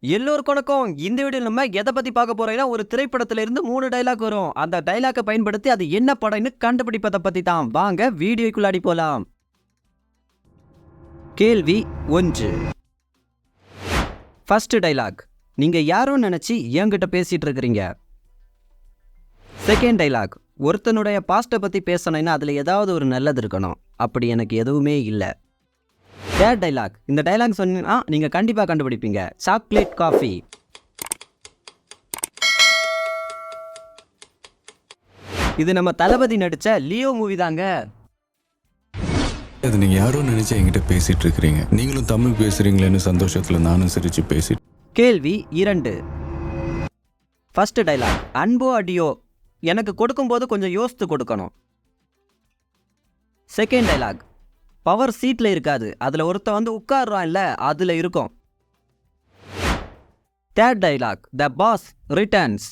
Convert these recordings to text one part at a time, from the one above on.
எல்லோருக்கும் வணக்கம் இந்த வீடியோ நம்ம எதை பத்தி பார்க்க போறோம்னா ஒரு திரைப்படத்துல இருந்து மூணு டைலாக் வரும். அந்த டைலாக்கை பயன்படுத்தி அது என்ன படம்னு கண்டுபிடிப்பதை பத்தி தான். வாங்க வீடியோக்குள்ளாடி போலாம். கேள்வி ஒன்று. ஃபர்ஸ்ட் டைலாக் நீங்க யாரும் நினைச்சு என்கிட்ட பேசிட்டு இருக்கிறீங்க? செகண்ட் டைலாக் ஒருத்தனுடைய பாஸ்ட்டை பற்றி பேசணும்னா அதில் ஏதாவது ஒரு நல்லது இருக்கணும். அப்படி எனக்கு எதுவுமே இல்லை. தேர்ட் டைலாக் இந்த டைலாக் சொன்னீங்கன்னா நீங்கள் கண்டிப்பாக கண்டுபிடிப்பீங்க. சாக்லேட் காஃபி இது நம்ம தளபதி நடிச்ச லியோ மூவி தாங்க. அது நீங்க யாரோ நினைச்சு என்கிட்ட பேசிட்டு இருக்கிறீங்க. நீங்களும் தமிழ் பேசுறீங்களேன்னு சந்தோஷத்துல நானும் சிரிச்சு பேசிட்டு கேள்வி இரண்டு. ஃபர்ஸ்ட் டைலாக் அன்போ அடியோ. எனக்கு கொடுக்கும்போது கொஞ்சம் யோசித்து கொடுக்கணும். செகண்ட் டைலாக் பவர் சீட்டில் இருக்காது. அதில் ஒருத்தன் வந்து உட்கார்றான் இல்லை அதில் இருக்கும். Third dialogue the boss returns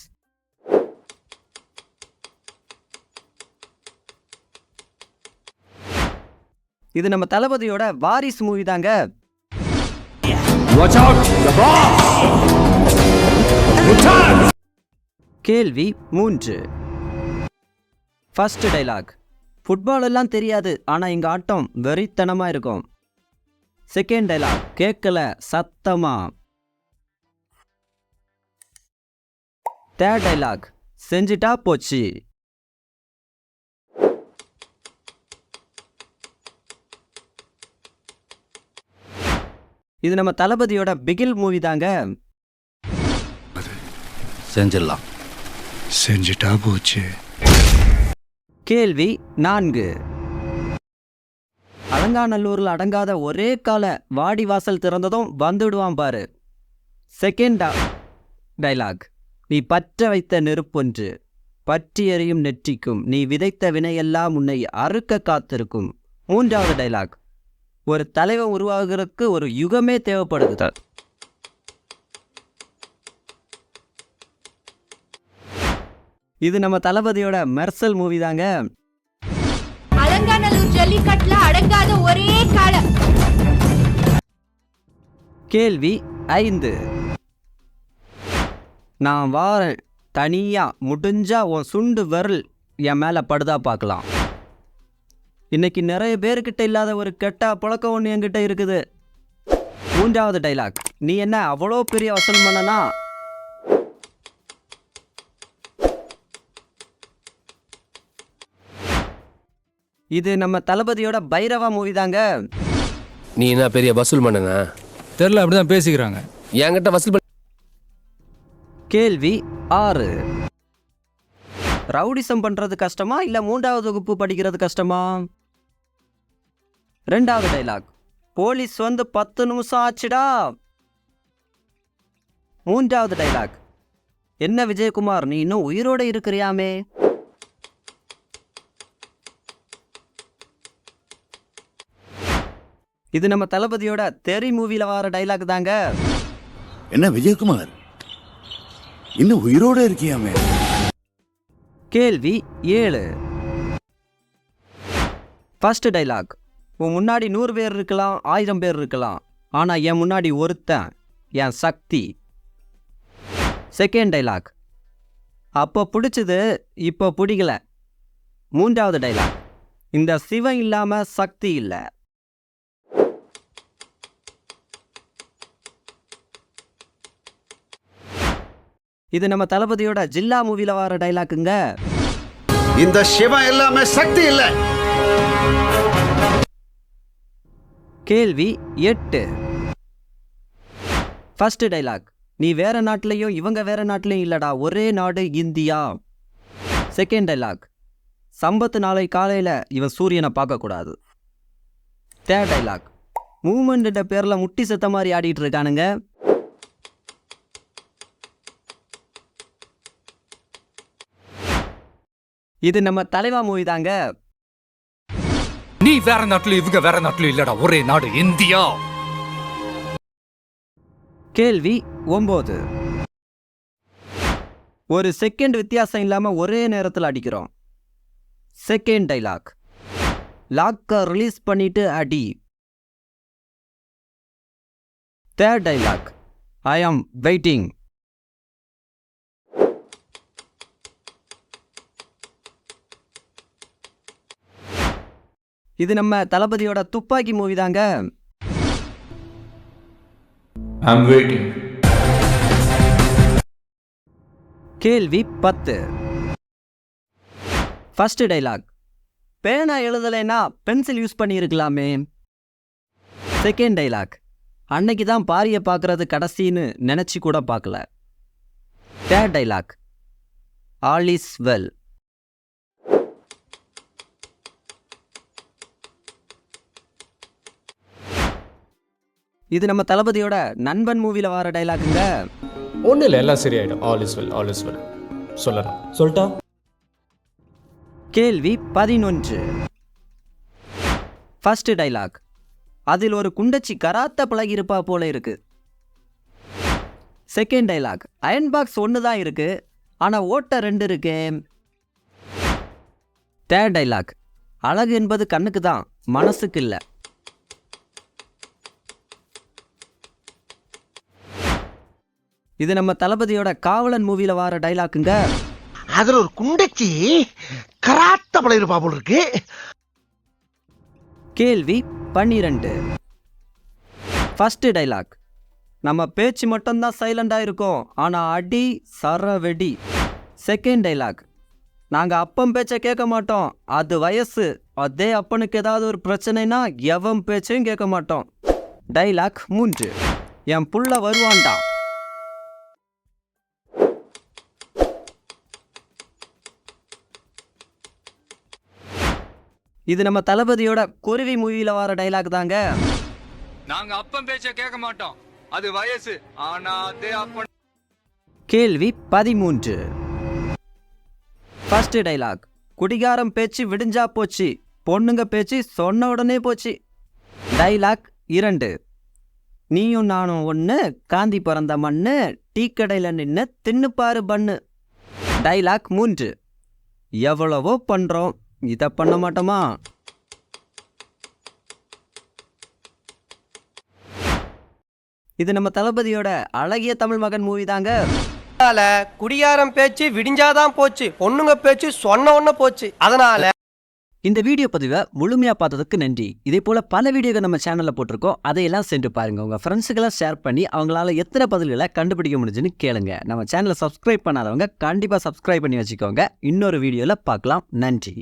இது நம்ம தளபதியோட வாரிசு மூவி தாங்க. கேள்வி மூன்று. ஃபர்ஸ்ட் டைலாக் ஃபுட்பால் எல்லாம் தெரியாது ஆனால் எங்கள் ஆட்டம் வெறித்தனமாக இருக்கும். செகண்ட் டைலாக் கேட்கல சத்தமா. தேர்ட் டைலாக் செஞ்சிட்டா போச்சு. இது நம்ம தளபதியோட பிகில் மூவி தாங்க. செஞ்சிடலாம். செஞ்சுட்டா போச்சு. கேள்வி நான்கு. அலங்காநல்லூரில் அடங்காத ஒரே கால வாடி வாசல் திறந்ததும் வந்துடுவான் பாரு. செகண்டா டைலாக் நீ பற்ற வைத்த நெருப்பொன்று. பற்றி எறியும் நெற்றிக்கும். நீ விதைத்த வினையெல்லாம் உன்னை அறுக்க காத்திருக்கும். மூன்றாவது டைலாக் ஒரு தலைவன் உருவாகிறதுக்கு ஒரு யுகமே தேவைப்படுது. இது நம்ம தளபதியோட மெர்சல் மூவி தாங்க. அலங்காநல்லூர் ஜல்லிக்கட்டுல அடங்காத ஒரே காளை. கேள்வி ஐந்து. நான் வாரேன் தனியா முடிஞ்சா உன் சுண்டு விரல் என் மேல படுதா பார்க்கலாம். இன்னைக்கு நிறைய பேர்கிட்ட இல்லாத ஒரு கெட்ட புழக்கம் ஒன்று என்கிட்ட இருக்குது. மூன்றாவது டைலாக் நீ என்ன அவ்வளோ பெரிய வசூல் பண்ணனா? இது நம்ம தளபதியோட பைரவா மூவி தாங்க. நீ என்ன பெரிய வசூல் பண்ணனா தெரில அப்படிதான் பேசிக்கிறாங்க. என்கிட்ட வசூல் பண்ண கேள்வி ஆறு. ரவுடிசம் பண்றது கஷ்டமா இல்ல மூன்றாவது வகுப்பு படிக்கிறது கஷ்டமா? ரெண்டாவது டைலாக் போலீஸ் வந்து பத்து நிமிஷம் ஆச்சுடா. மூன்றாவது டைலாக் என்ன விஜயகுமார் நீ இன்னும் உயிரோட இருக்கிறியாமே? இது நம்ம தளபதியோட தெரி மூவில வர டைலாக் தாங்க. என்ன விஜயகுமார்? இன்னும் உயிரோட இருக்கியாமே? கேள்வி ஏழு. ஃபர்ஸ்ட் டைலாக் உன் முன்னாடி நூறு பேர் இருக்கலாம் ஆயிரம் பேர் இருக்கலாம். ஆனால் என் முன்னாடி ஒருத்தன் என் சக்தி. செகண்ட் டைலாக் அப்போ பிடிச்சது இப்போ பிடிக்கல. மூன்றாவது டைலாக் இந்த சிவன் இல்லாமல் சக்தி இல்லை. இது நம்ம தளபதியோட ஜில்லா மூவியில் வர டைலாக்குங்க இந்த சிவன் எல்லாமே சக்தி இல்ல. கேள்வி எட்டு. ஃபர்ஸ்ட் டைலாக் நீ வேற நாட்டிலையும் இவங்க வேற நாட்டிலையும் இல்லடா ஒரே நாடு இந்தியா. செகண்ட் டைலாக் சம்பத்து நாளை காலையில் இவன் சூரியனை பார்க்கக்கூடாது. தேர்ட் டைலாக் மூமெண்ட்ட பேரில் முட்டி செத்த மாதிரி ஆடிட்டு இருக்கானுங்க. இது நம்ம தலைவா மூவி தாங்க. நீ வேற நாட்டுல இவங்க வேற நாட்டுல இல்லடா. ஒரே நாடு இந்தியா. கேள்வி ஒம்பது. ஒரு செகண்ட் வித்தியாசம் இல்லாமல் ஒரே நேரத்தில் அடிக்கிறோம். செகண்ட் டைலாக் லாக்கை ரிலீஸ் பண்ணிட்டு அடி. தேர்ட் டைலாக் ஐ ஆம் வெயிட்டிங் இது நம்ம தளபதியோட துப்பாக்கி மூவி தாங்க. கேள்வி பத்து. ஃபர்ஸ்ட் டைலாக் பேனா எழுதலைன்னா பென்சில் யூஸ் பண்ணியிருக்கலாமே. செகண்ட் டைலாக் அன்னைக்கு தான் பாரியை பார்க்கறது கடைசின்னு நினச்சி கூட பார்க்கல. Third dialogue all is well இது நம்ம தளபதியோட நண்பன் மூவில வர டைலாக்குங்க. ஒன்றும் இல்லை எல்லாம் சரியாயிடும். All is well all is well சொல்லலாம் சொல்லிட்டா கேள்வி பதினொன்று. ஃபர்ஸ்ட் டைலாக் அதில் ஒரு குண்டச்சி கராத்த பழகியிருப்பா போல இருக்கு. செகண்ட் டைலாக் அயன் பாக்ஸ் ஒன்று தான் இருக்கு. ஆனால் ஓட்ட ரெண்டு இருக்கு. தேர்ட் டைலாக் அழகு என்பது கண்ணுக்கு தான் மனசுக்கு இல்லை. இது நம்ம தளபதியோட காவலன் மூவில வர டைலாக்குங்க. அதுல ஒரு குண்டச்சி கராத்த பழையிருப்பா போல் இருக்கு. கேள்வி பன்னிரண்டு. ஃபர்ஸ்ட் டைலாக் நம்ம பேச்சு மட்டும்தான் சைலண்டாக இருக்கோம். ஆனால் அடி சர வெடி செகண்ட் டைலாக் நாங்கள் அப்பன் பேச்சை கேட்க மாட்டோம். அது வயசு. அதே அப்பனுக்கு ஏதாவது ஒரு பிரச்சனைனா எவன் பேச்சையும் கேட்க மாட்டோம். டைலாக் மூன்று. என் புள்ள வருவான்டா. இது நம்ம தளபதியோட குருவி மூவியில் வர டைலாக் தாங்க. நாங்க அப்பன் பேச்ச கேட்க மாட்டோம். அது வயசு. ஆனா அதே அப்பன் கேள்வி பதிமூன்று. ஃபர்ஸ்ட் டைலாக் குடிகாரம் பேச்சு விடிஞ்சா போச்சு. பொண்ணுங்க பேச்சு சொன்ன உடனே போச்சு. டைலாக் இரண்டு. நீயும் நானும் ஒன்று காந்தி பிறந்த மண்ணு டீ கடையில் நின்று தின்னுப்பாரு பண்ணு. டைலாக் மூன்று. எவ்வளவோ பண்ணுறோம் இதை பண்ண மாட்டோமா? இது நம்ம தளபதியோட அழகிய தமிழ் மகன் மூவி தாங்க. அதனால குடியாரம் பேச்சு விடிஞ்சாதான் போச்சு பொண்ணுங்க பேச்சு சொன்ன உடனே போச்சு. அதனால இந்த வீடியோ பதிவை முழுமையாக பார்த்ததுக்கு நன்றி. இதே போல் பல வீடியோகள் நம்ம சேனலில் போட்டிருக்கோம். அதையெல்லாம் சென்று பாருங்கள் உங்கள் ஃப்ரெண்ட்ஸுக்கெல்லாம் ஷேர் பண்ணி அவங்களால எத்தனை பதில்களை கண்டுபிடிக்க முடிஞ்சுன்னு கேளுங்க. நம்ம சேனலை சப்ஸ்கிரைப் பண்ணாதவங்க கண்டிப்பாக சப்ஸ்கிரைப் பண்ணி வச்சுக்கோங்க. இன்னொரு வீடியோவில் பார்க்கலாம். நன்றி.